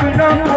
મારી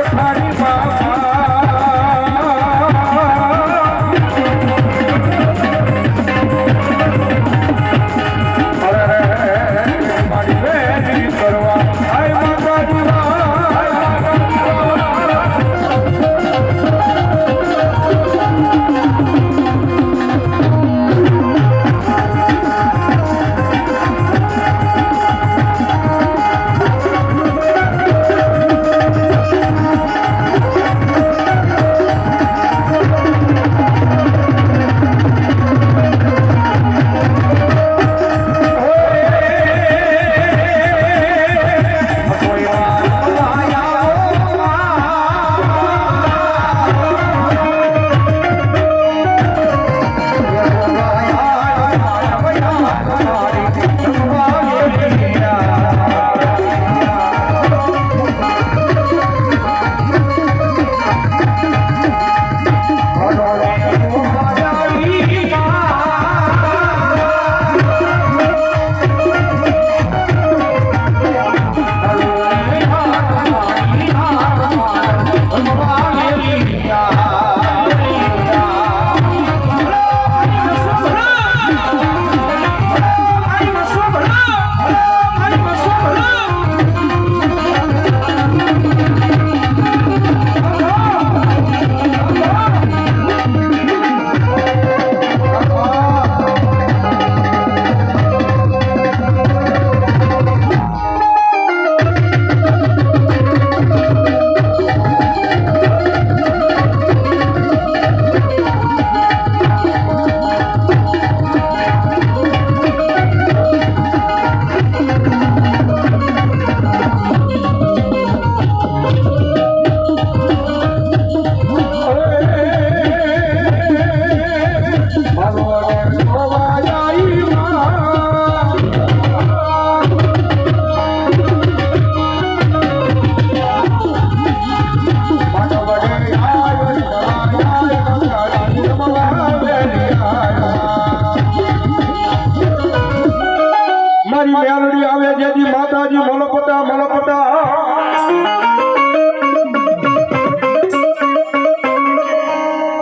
મેલડી માતાજી મલપટા મલપટા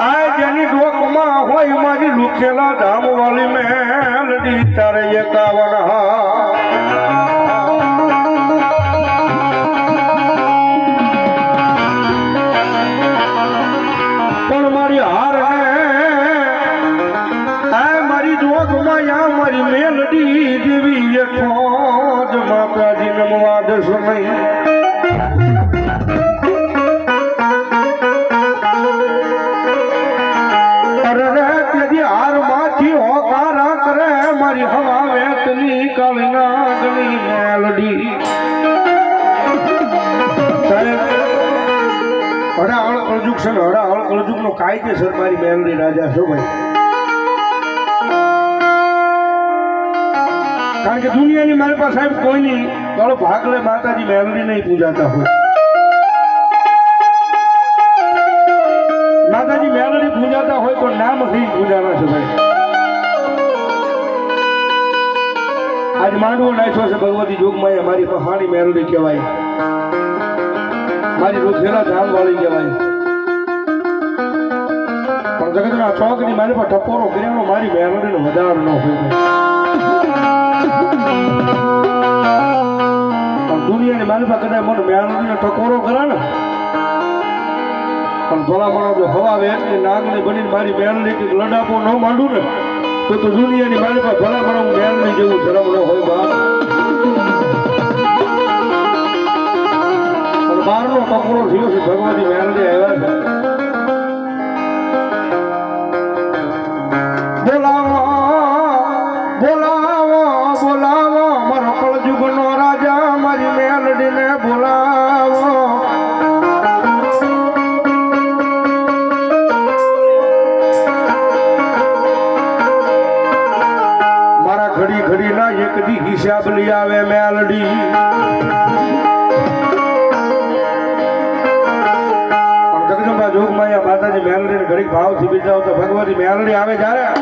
આ જેની ડોકમાં હોય મારી લુખેલા ધામ વાળી માતાજી નમવા દસ નહીં અરે રે તેથી હારમાંથી હોકારા કરે, મારી હવા વેતની કાળી નાગની મેલડી. છે ને, હડાહળ કળજુગ નો કાયદેસર મારી મેલડી રાજા છો ભાઈ? કારણ કે દુનિયાની મારી પાસે સાહેબ કોઈની ભાગ લે, માતાજી મેલડી નહીં પૂજાતા હોય. માતાજી મેલડી પૂજાતા હોય તો નામથી પૂજાના છે ભાઈ. આજ માંડવો નાખ્યો છે ભગવતી જોગમાં અમારી મારી પહાડી મેલડી કહેવાય. મારી રૂખેલા ધામ વાળી કહેવાય. પણ જગતના ચોકની મારી પર ટપોરો કર્યાનો મારી મેલડીનો વધારો ન હોય મને મેલડીનો ટકોરો કરે ને? પણ ભલા માણસ જો હવા વેચની નાગની બની મારી મેલડી કે લડાપો ન માંડું ને, તો તો દુનિયાની મારી પાસે ભલા માણસ હું મેલડી જેવું ધર્મ ન હોય બાપ. પણ બહારનો ટકોરો થયો છે ભગવતી મેલડી આવ્યા બધી મેલડી આવે ત્યારે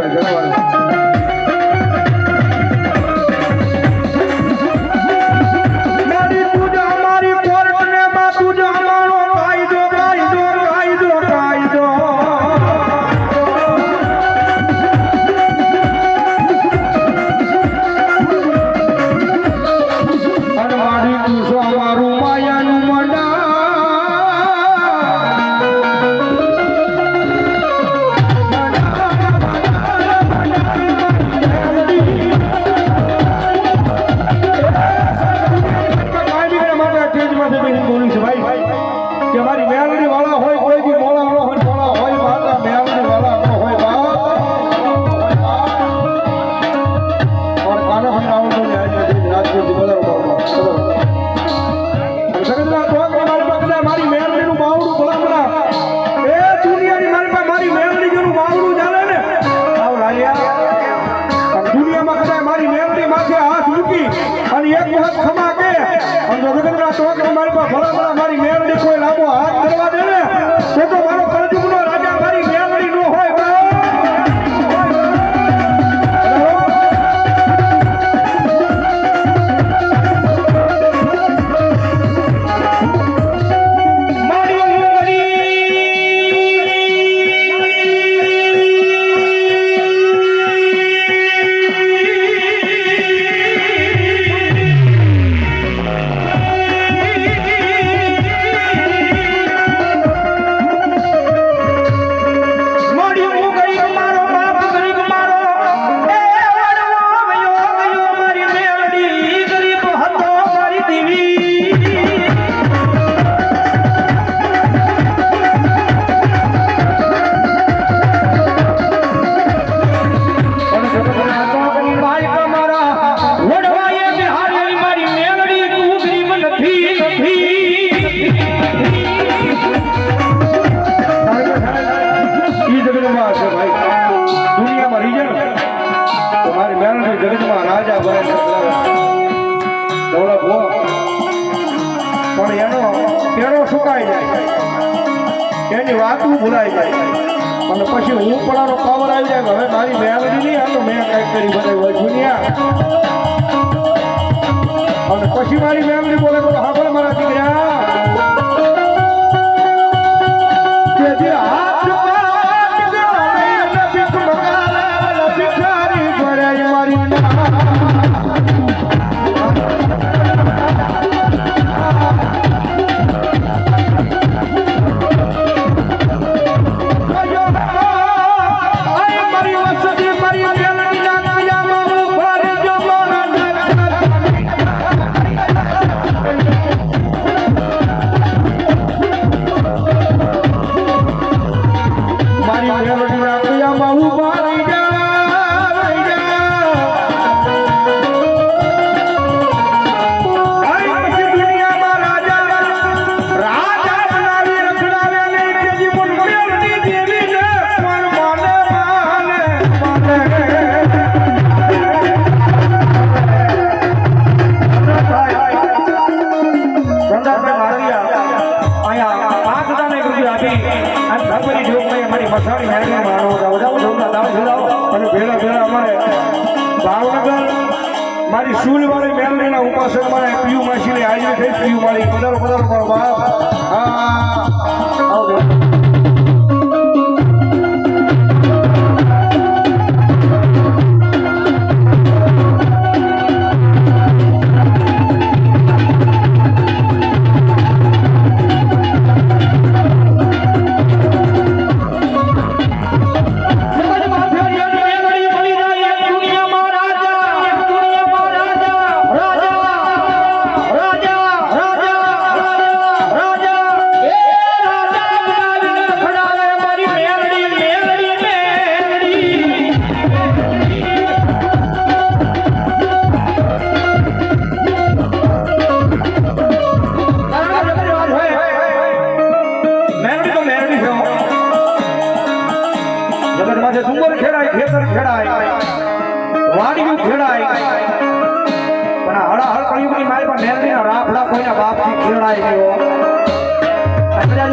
பேசுகிறேன் હાથ ખમા કે. અને રવિન્દ્રનાથ ટોકર મારી પાસે ભલા ભલા મારી મેળની કોઈ લાંબો હાથ કરવા દે ને તો મારો એની વાતું ભૂલાઈ જાય અને પછી હું પણ આનો પાવર આવી જાય હવે મારી મેલડી નહીં આ તો મેં કંઈક કરી બતાવ્યું જુનિયા. અને પછી મારી મેલડી બોલે તો હા, બોલે, મારા દીકરા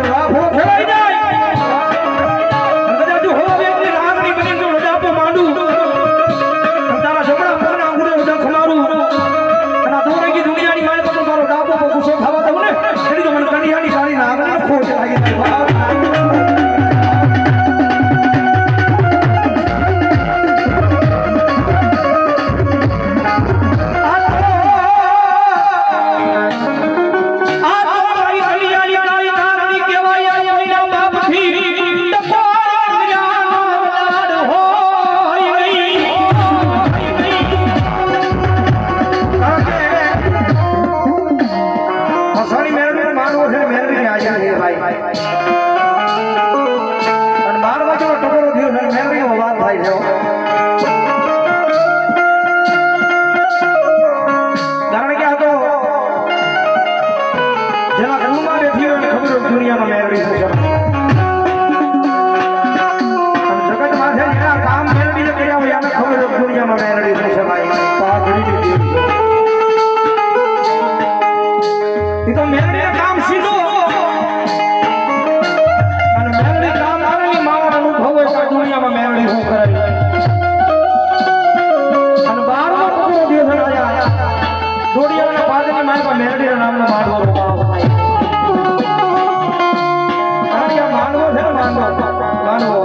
રાફડો ખેડાઈ જાય દુનિયામાં મેળવી શું છે અને જગત માથે જેના કામ મેળવીને કર્યા હોય એને ખબર દુનિયામાં મેળવી શું છે ભાઈ તો. એ તો કામ સીધું. અને કામ અનુભવ હોય કે દુનિયામાં મેલડી શું કરે અને બારમો ટુકડો દિવસ દોડિયાના પાદરની મારી પાસે નામનો માંડવો રોપાણો કાનવો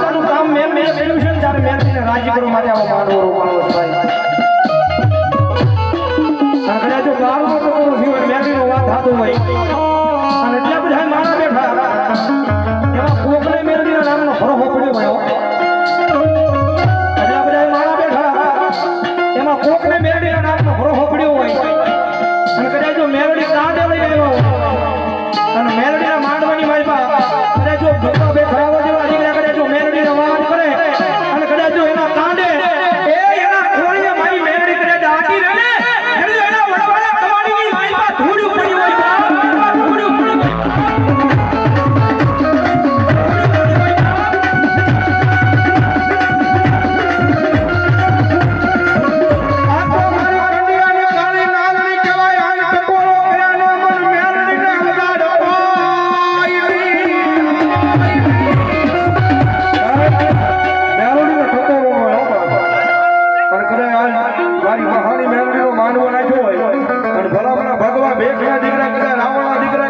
કાનવો કામ મેં મેં કર્યું છે ને, ત્યારે મેં જો ગામમાં તો કોણ મેં વાત થતું હોય.